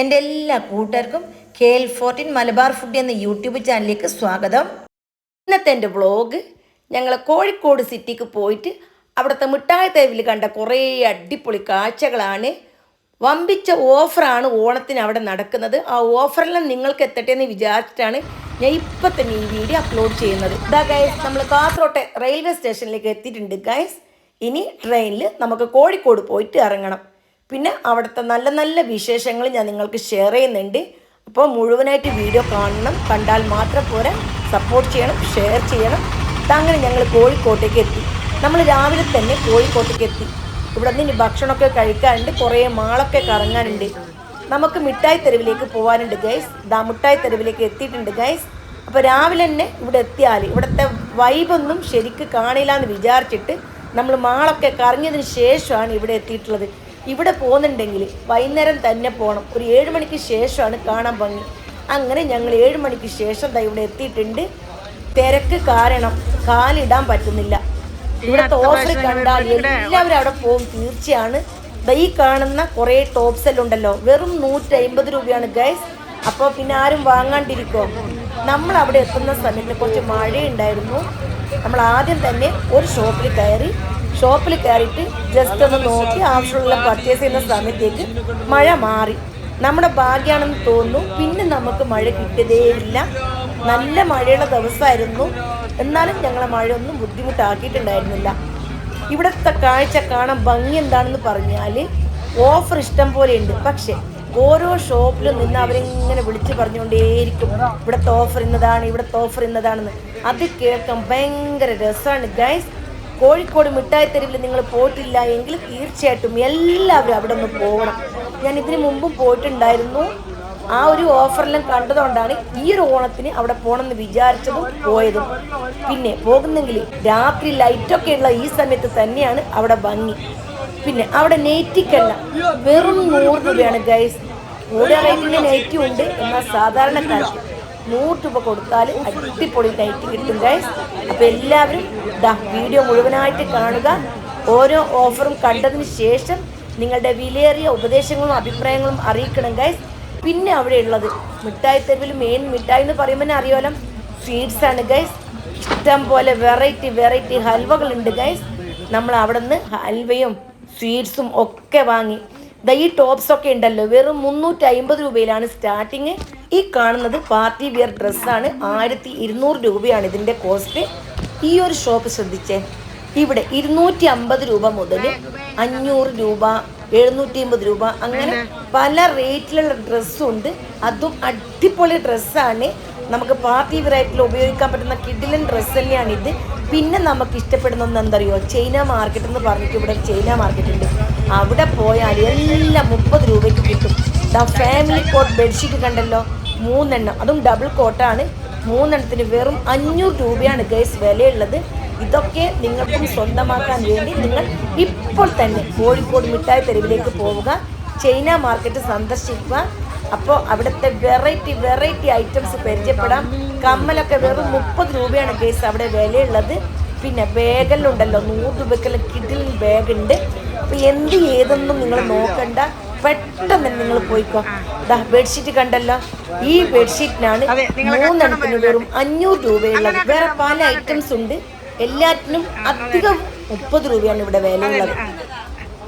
എന്റെ എല്ലാ കൂട്ടുകാർക്കും K L fourteen Malabar food എന്ന യൂട്യൂബ് ചാനലിലേക്ക് സ്വാഗതം. ഇന്നത്തെ എന്റെ വ്ളോഗ് ഞങ്ങൾ കോഴിക്കോട് സിറ്റിക്ക് പോയിട്ട് അവിടുത്തെ മിഠായി തെരുവിൽ കണ്ട കുറേ അടിപൊളി കാഴ്ചകളാണ്. വമ്പിച്ച ഓഫറാണ് ഓണത്തിന് അവിടെ നടക്കുന്നത്. ആ ഓഫറെല്ലാം നിങ്ങൾക്ക് എത്തട്ടെ എന്ന് വിചാരിച്ചിട്ടാണ് ഞാൻ ഇപ്പം തന്നെ ഈ വീഡിയോ അപ്ലോഡ് ചെയ്യുന്നത്. ഇതാ ഗൈസ് നമ്മൾ കാസർകോട്ടെ റെയിൽവേ സ്റ്റേഷനിലേക്ക് എത്തിയിട്ടുണ്ട് ഗൈസ് ഇനി ട്രെയിനിൽ നമുക്ക് കോഴിക്കോട് പോയിട്ട് ഇറങ്ങണം. പിന്നെ അവിടുത്തെ നല്ല നല്ല വിശേഷങ്ങൾ ഞാൻ നിങ്ങൾക്ക് ഷെയർ ചെയ്യുന്നുണ്ട്. അപ്പോൾ മുഴുവനായിട്ട് വീഡിയോ കാണണം. കണ്ടാൽ മാത്രം പോരാ. സപ്പോർട്ട് ചെയ്യണം ഷെയർ ചെയ്യണം. അങ്ങനെ ഞങ്ങൾ കോഴിക്കോട്ടേക്ക് എത്തി. നമ്മൾ രാവിലെ തന്നെ കോഴിക്കോട്ടേക്ക് എത്തി. ഇവിടെ നിന്ന് ഭക്ഷണമൊക്കെ കഴിക്കാനുണ്ട്. കുറേ മാളൊക്കെ കറങ്ങാനുണ്ട്. നമുക്ക് മിഠായി തെരുവിലേക്ക് പോകാനുണ്ട് ഗൈസ് ദാ മിഠായി തെരുവിലേക്ക് എത്തിയിട്ടുണ്ട് ഗൈസ് അപ്പോൾ രാവിലെ തന്നെ ഇവിടെ എത്തിയാൽ ഇവിടുത്തെ വൈബൊന്നും ശരിക്ക് കാണില്ല എന്ന് വിചാരിച്ചിട്ട് നമ്മൾ മാളൊക്കെ കറങ്ങിയതിന് ശേഷമാണ് ഇവിടെ എത്തിയിട്ടുള്ളത്. ഇവിടെ പോകുന്നുണ്ടെങ്കിൽ വൈകുന്നേരം തന്നെ പോകണം ഒരു ഏഴ് മണിക്ക് ശേഷമാണ് കാണാൻ ഭംഗി. അങ്ങനെ ഞങ്ങൾ ഏഴ് മണിക്ക് ശേഷം ദാ ഇവിടെ എത്തിയിട്ടുണ്ട്. തിരക്ക് കാരണം കാലിടാൻ പറ്റുന്നില്ല. ഇവിടുത്തെ ഓഫർ കണ്ടാൽ എല്ലാവരും അവിടെ പോകും. തീർച്ചയാണ്. ദാ ഈ കാണുന്ന കുറേ ടോപ്സ് എല്ലാം ഉണ്ടല്ലോ. വെറും നൂറ്റി അമ്പത് രൂപയാണ് ഗൈസ് അപ്പോൾ പിന്നെ ആരും വാങ്ങാണ്ടിരിക്കോ. നമ്മൾ അവിടെ എത്തുന്ന സമയത്ത് കുറച്ച് മഴയുണ്ടായിരുന്നു. നമ്മൾ ആദ്യം തന്നെ ഒരു ഷോപ്പിൽ കയറി ഷോപ്പിൽ കയറിയിട്ട് ജസ്റ്റ് ഒന്ന് നോക്കി ആവശ്യമുള്ള പർച്ചേസ് ചെയ്യുന്ന സമയത്തേക്ക് മഴ മാറി. നമ്മുടെ ഭാഗ്യമാണെന്ന് തോന്നുന്നു. പിന്നെ നമുക്ക് മഴ കിട്ടിയതേയില്ല നല്ല മഴയുള്ള ദിവസമായിരുന്നു. എന്നാലും ഞങ്ങളെ മഴ ഒന്നും ബുദ്ധിമുട്ടാക്കിയിട്ടുണ്ടായിരുന്നില്ല. ഇവിടുത്തെ കാഴ്ച കാണാൻ ഭംഗി എന്താണെന്ന് പറഞ്ഞാൽ ഓഫർ ഇഷ്ടം പോലെ ഉണ്ട് പക്ഷേ ഓരോ ഷോപ്പിലും നിന്ന് അവരിങ്ങനെ വിളിച്ച് പറഞ്ഞുകൊണ്ടേയിരിക്കും. ഇവിടുത്തെ ഓഫർ ഇന്നതാണ് ഇവിടുത്തെ ഓഫർ ഇന്നതാണെന്ന്. അത് കേൾക്കാൻ ഭയങ്കര രസമാണ്. ഗൈസ് കോഴിക്കോട് മിഠായി തെരുവിൽ നിങ്ങൾ പോയിട്ടില്ല എങ്കിൽ തീർച്ചയായിട്ടും എല്ലാവരും അവിടെ ഒന്ന് പോകണം. ഞാൻ ഇതിനു മുമ്പും പോയിട്ടുണ്ടായിരുന്നു. ആ ഒരു ഓഫറെല്ലാം കണ്ടതുകൊണ്ടാണ് ഈ ഒരു ഓണത്തിന് അവിടെ പോകണമെന്ന് വിചാരിച്ചതും പോയതും. പിന്നെ പോകുന്നെങ്കിൽ രാത്രി ലൈറ്റൊക്കെ ഉള്ള ഈ സമയത്ത് തന്നെയാണ് അവിടെ ഭംഗി. പിന്നെ അവിടെ നെയ്റ്റിക്കല്ല വെറും നൂറ് രൂപയാണ് ഗൈസ് കൂടെ റേറ്റിന്റെ നെയ്റ്റും ഉണ്ട് എന്നാൽ സാധാരണക്കാർക്ക്. നൂറ് രൂപ കൊടുത്താൽ അടിപൊളി ലൈറ്റ് കിട്ടും ഗൈസ് അപ്പോൾ എല്ലാവരും ദാ വീഡിയോ മുഴുവനായിട്ട് കാണുക. ഓരോ ഓഫറും കണ്ടതിന് ശേഷം നിങ്ങളുടെ വിലയേറിയ ഉപദേശങ്ങളും അഭിപ്രായങ്ങളും അറിയിക്കണം ഗൈസ് പിന്നെ അവിടെ ഉള്ളത് മിഠായി തെരുവിൽ മെയിൻ മിഠായി എന്ന് പറയുമ്പോൾ അറിയാലോ. സ്വീറ്റ്സ് ആണ് ഗൈസ് ഇഷ്ടം പോലെ വെറൈറ്റി വെറൈറ്റി ഹൽവകളുണ്ട് ഗൈസ് നമ്മൾ അവിടെ നിന്ന് ഹൽവയും സ്വീറ്റ്സും ഒക്കെ വാങ്ങി ദാ ഈ ടോപ്സ് ഒക്കെ ഉണ്ടല്ലോ വെറും മുന്നൂറ്റി അമ്പത് രൂപയിലാണ് സ്റ്റാർട്ടിങ് ഈ കാണുന്നത് പാർട്ടി വിയർ ഡ്രസ്സാണ് ആയിരത്തി ഇരുന്നൂറ് രൂപയാണ് ഇതിന്റെ കോസ്റ്റ് ഈ ഒരു ഷോപ്പ് ശ്രദ്ധിച്ചേ ഇവിടെ ഇരുന്നൂറ്റി അമ്പത് രൂപ മുതൽ അഞ്ഞൂറ് രൂപ എഴുന്നൂറ്റി അമ്പത് രൂപ അങ്ങനെ പല റേറ്റിലുള്ള ഡ്രസ്സുണ്ട് അതും അടിപൊളി ഡ്രസ്സാണ് നമുക്ക് പാർട്ടി വെറൈറ്റിയിൽ ഉപയോഗിക്കാൻ പറ്റുന്ന കിഡിലൻ ഡ്രസ്സ് തന്നെയാണ് ഇത്. പിന്നെ നമുക്ക് ഇഷ്ടപ്പെടുന്ന ഒന്ന് എന്താ അറിയോ ചൈന മാർക്കറ്റ് എന്ന് പറഞ്ഞിട്ട് ഇവിടെ ചൈന മാർക്കറ്റ് ഉണ്ട്. അവിടെ പോയാൽ എല്ലാം മുപ്പത് രൂപയ്ക്ക് കിട്ടും. ദ ഫാമിലി കോട്ട് ബെഡ്ഷീറ്റ് കണ്ടല്ലോ? മൂന്നെണ്ണം. അതും ഡബിൾ കോട്ടാണ് മൂന്നെണ്ണത്തിന് വെറും അഞ്ഞൂറ് രൂപയാണ് ഗൈസ് വിലയുള്ളത്. ഇതൊക്കെ നിങ്ങൾക്കും സ്വന്തമാക്കാൻ വേണ്ടി നിങ്ങൾ ഇപ്പോൾ തന്നെ കോഴിക്കോട് മിഠായി തെരുവിലേക്ക് പോവുക. ചൈന മാർക്കറ്റ് സന്ദർശിക്കുക. അപ്പോൾ അവിടുത്തെ വെറൈറ്റി വെറൈറ്റി ഐറ്റംസ് പരിചയപ്പെടാം. കമ്മലൊക്കെ വെറും മുപ്പത് രൂപയാണ് ഗൈസ് അവിടെ വിലയുള്ളത്. പിന്നെ ബാഗെല്ലാം നൂറ് രൂപയ്ക്കെല്ലാം കിഡിൽ ബാഗ് ഉണ്ട് അപ്പോൾ എന്ത് ഏതൊന്നും നിങ്ങൾ നോക്കണ്ട. പെട്ടെന്ന് നിങ്ങൾ പോയിക്കോ. ഇതാ ബെഡ്ഷീറ്റ് കണ്ടല്ലോ. ഈ ബെഡ്ഷീറ്റിനാണ് മൂന്നെണ്ണത്തിന് വെറും അഞ്ഞൂറ് രൂപയുള്ളത്. വേറെ പല ഐറ്റംസ് ഉണ്ട്. എല്ലാറ്റിനും അധികം മുപ്പത് രൂപയാണ് ഇവിടെ വില ഉള്ളത്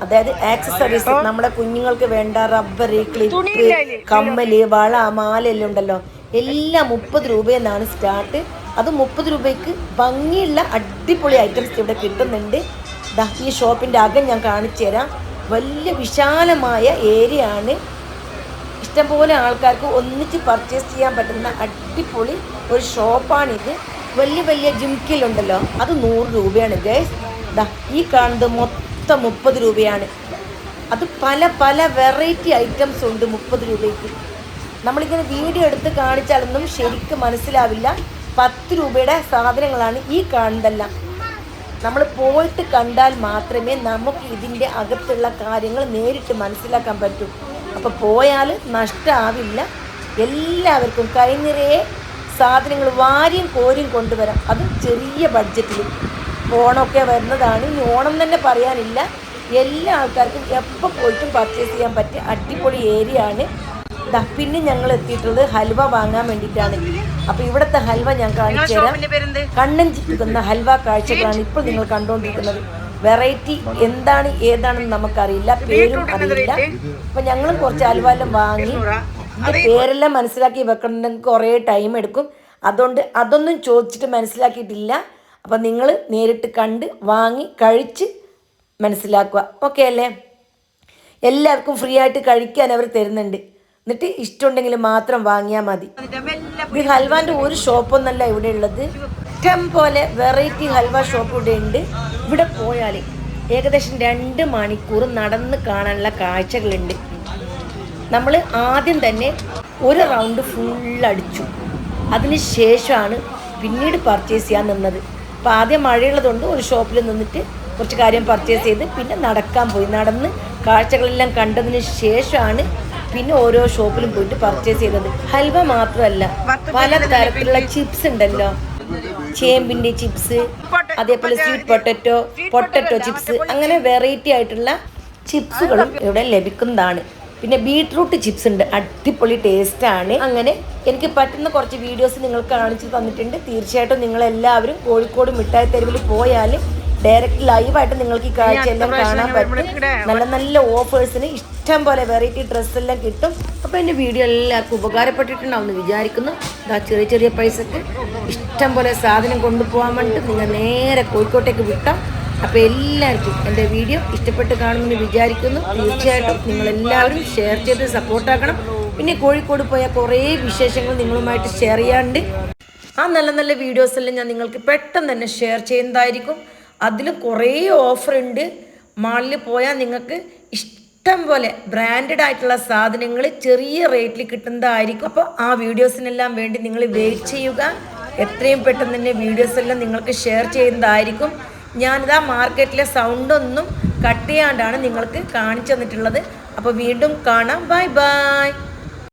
അതായത് ആക്സസറീസ് നമ്മുടെ കുഞ്ഞുങ്ങൾക്ക് വേണ്ട റബ്ബർ ക്ലിപ്പ് കമ്മൽ വള മാല എല്ലാം ഉണ്ടല്ലോ. എല്ലാം മുപ്പത് രൂപയെന്നാണ് സ്റ്റാർട്ട് അത് മുപ്പത് രൂപയ്ക്ക് ഭംഗിയുള്ള അടിപൊളി ഐറ്റംസ് ഇവിടെ കിട്ടുന്നുണ്ട്. ദാ ഈ ഷോപ്പിന്റെ അകം ഞാൻ കാണിച്ചു തരാം. വലിയ വിശാലമായ ഏരിയ ആണ്. ഇഷ്ടംപോലെ ആൾക്കാർക്ക് ഒന്നിച്ച് പർച്ചേസ് ചെയ്യാൻ പറ്റുന്ന അടിപൊളി ഒരു ഷോപ്പാണിത്. വലിയ വലിയ ജിംക്കിലുണ്ടല്ലോ അത് നൂറ് രൂപയാണ് ഗൈസ് ദാ ഈ കാണുന്നത് മൊത്തം മുപ്പത് രൂപയാണ്. അത് പല പല വെറൈറ്റി ഐറ്റംസ് ഉണ്ട് മുപ്പത് രൂപയ്ക്ക്. നമ്മളിങ്ങനെ വീഡിയോ എടുത്ത് കാണിച്ചാലൊന്നും ശരിക്കും മനസ്സിലാവില്ല. പത്ത് രൂപയുടെ സാധനങ്ങളാണ് ഈ കാണുന്നതെല്ലാം. നമ്മൾ പോയിട്ട് കണ്ടാൽ മാത്രമേ നമുക്ക് ഇതിന്റെ അകത്തുള്ള കാര്യങ്ങൾ നേരിട്ട് മനസ്സിലാക്കാൻ പറ്റൂ. അപ്പോൾ പോയാൽ നഷ്ടമാവില്ല എല്ലാവർക്കും കൈനിറയെ സാധനങ്ങൾ വാരിയും കോരിയും കൊണ്ടുവരാം. അതും ചെറിയ ബഡ്ജറ്റിൽ. ഓണമൊക്കെ വരുന്നതാണ്. ഇനി ഓണം തന്നെ പറയാനില്ല. എല്ലാ ആൾക്കാർക്കും എപ്പോൾ പോയിട്ടും പർച്ചേസ് ചെയ്യാൻ പറ്റിയ അടിപൊളി ഏരിയ ആണ്. പിന്നെ ഞങ്ങൾ എത്തിയിട്ടുള്ളത് ഹൽവ വാങ്ങാൻ വേണ്ടിയിട്ടാണ്. അപ്പോൾ ഇവിടുത്തെ ഹൽവ ഞാൻ കാണിച്ചു തരാം. കണ്ണൻ ചിപ്പിക്കുന്ന ഹൽവ കാഴ്ചകളാണ് ഇപ്പോൾ നിങ്ങൾ കണ്ടുകൊണ്ടിരിക്കുന്നത്. വെറൈറ്റി എന്താണ് ഏതാണെന്ന് നമുക്കറിയില്ല പേരും അറിയില്ല. അപ്പൊ ഞങ്ങളും കുറച്ച് ഹൽവ എല്ലാം വാങ്ങി പേരെല്ലാം മനസ്സിലാക്കി വെക്കണമെങ്കിൽ കുറേ ടൈം എടുക്കും. അതുകൊണ്ട് അതൊന്നും ചോദിച്ചിട്ട് മനസ്സിലാക്കിയിട്ടില്ല. അപ്പം നിങ്ങൾ നേരിട്ട് കണ്ട് വാങ്ങി കഴിച്ച് മനസ്സിലാക്കുക. ഓക്കെ അല്ലേ? എല്ലാവർക്കും ഫ്രീ ആയിട്ട് കഴിക്കാൻ അവർ തരുന്നുണ്ട്. എന്നിട്ട് ഇഷ്ടമുണ്ടെങ്കിൽ മാത്രം വാങ്ങിയാൽ മതി. ഇത് ഹൽവാന്റെ ഒരു ഷോപ്പൊന്നല്ല ഇവിടെ ഉള്ളത് ഇഷ്ടം പോലെ വെറൈറ്റി ഹൽവ ഷോപ്പ് ഇവിടെ ഉണ്ട്. ഇവിടെ പോയാൽ ഏകദേശം രണ്ട് മണിക്കൂർ നടന്ന് കാണാനുള്ള കാഴ്ചകളുണ്ട്. നമ്മൾ ആദ്യം തന്നെ ഒരു റൗണ്ട് ഫുൾ അടിച്ചു. അതിന് ശേഷമാണ് പിന്നീട് പർച്ചേസ് ചെയ്യാൻ നിന്നത്. അപ്പോൾ ആദ്യം മഴയുള്ളതുകൊണ്ട് ഒരു ഷോപ്പിൽ നിന്നിട്ട് കുറച്ച് കാര്യം പർച്ചേസ് ചെയ്ത് പിന്നെ നടക്കാൻ പോയി. നടന്ന് കാഴ്ചകളെല്ലാം കണ്ടതിന് ശേഷമാണ് പിന്നെ ഓരോ ഷോപ്പിലും പോയിട്ട് പർച്ചേസ് ചെയ്തത്. ഹൽവ മാത്രമല്ല പല തരത്തിലുള്ള ചിപ്സ് ഉണ്ടല്ലോ. ചേമ്പിന്റെ ചിപ്സ് അതേപോലെ സ്വീറ്റ് പൊട്ടറ്റോ പൊട്ടറ്റോ ചിപ്സ് അങ്ങനെ വെറൈറ്റി ആയിട്ടുള്ള ചിപ്സുകളും ഇവിടെ ലഭിക്കുന്നതാണ്. പിന്നെ ബീട്രൂട്ട് ചിപ്സ് ഉണ്ട് അടിപൊളി ടേസ്റ്റ് ആണ്. അങ്ങനെ എനിക്ക് പറ്റുന്ന കുറച്ച് വീഡിയോസ് നിങ്ങൾ കാണിച്ചു തന്നിട്ടുണ്ട്. തീർച്ചയായിട്ടും നിങ്ങൾ എല്ലാവരും കോഴിക്കോട് മിഠായി തെരുവിൽ പോയാൽ ഡയറക്റ്റ് ലൈവായിട്ട് നിങ്ങൾക്ക് ഈ കാഴ്ചയെല്ലാം കാണാൻ പറ്റും. നല്ല നല്ല ഓഫേഴ്സിന് ഇഷ്ടം പോലെ വെറൈറ്റി ഡ്രസ്സ് എല്ലാം കിട്ടും. അപ്പോൾ എന്റെ വീഡിയോ എല്ലാവർക്കും ഉപകാരപ്പെട്ടിട്ടുണ്ടാവും എന്ന് വിചാരിക്കുന്നു. ഇതാ ചെറിയ ചെറിയ പൈസക്ക് ഇഷ്ടം പോലെ സാധനം കൊണ്ടുപോകാൻ വേണ്ടിയിട്ട് നിങ്ങൾ നേരെ കോഴിക്കോട്ടേക്ക് വിട്ടാം. അപ്പോൾ എല്ലാവർക്കും എന്റെ വീഡിയോ ഇഷ്ടപ്പെട്ട് കാണുമെന്ന് വിചാരിക്കുന്നു. തീർച്ചയായിട്ടും നിങ്ങൾ എല്ലാവരും ഷെയർ ചെയ്ത് സപ്പോർട്ടാക്കണം പിന്നെ കോഴിക്കോട് പോയ കുറേ വിശേഷങ്ങൾ നിങ്ങളുമായിട്ട് ഷെയർ ചെയ്യാണ്ട് ആ നല്ല നല്ല വീഡിയോസ് എല്ലാം ഞാൻ നിങ്ങൾക്ക് പെട്ടെന്ന് തന്നെ ഷെയർ ചെയ്യുന്നതായിരിക്കും. അതിൽ കുറേ ഓഫർ ഉണ്ട് മാളിൽ പോയാൽ നിങ്ങൾക്ക് ഇഷ്ടം പോലെ ബ്രാൻഡഡ് ആയിട്ടുള്ള സാധനങ്ങൾ ചെറിയ റേറ്റിൽ കിട്ടുന്നതായിരിക്കും. അപ്പോൾ ആ വീഡിയോസിനെല്ലാം വേണ്ടി നിങ്ങൾ വെയിറ്റ് ചെയ്യുക. എത്രയും പെട്ടെന്ന് തന്നെ വീഡിയോസ് എല്ലാം നിങ്ങൾക്ക് ഷെയർ ചെയ്യുന്നതായിരിക്കും. ഞാനിതാ മാർക്കറ്റിലെ സൗണ്ടൊന്നും കട്ട് ചെയ്യാണ്ടാണ് നിങ്ങൾക്ക് കാണിച്ചു തന്നിട്ടുള്ളത്. അപ്പോൾ വീണ്ടും കാണാം. Bye bye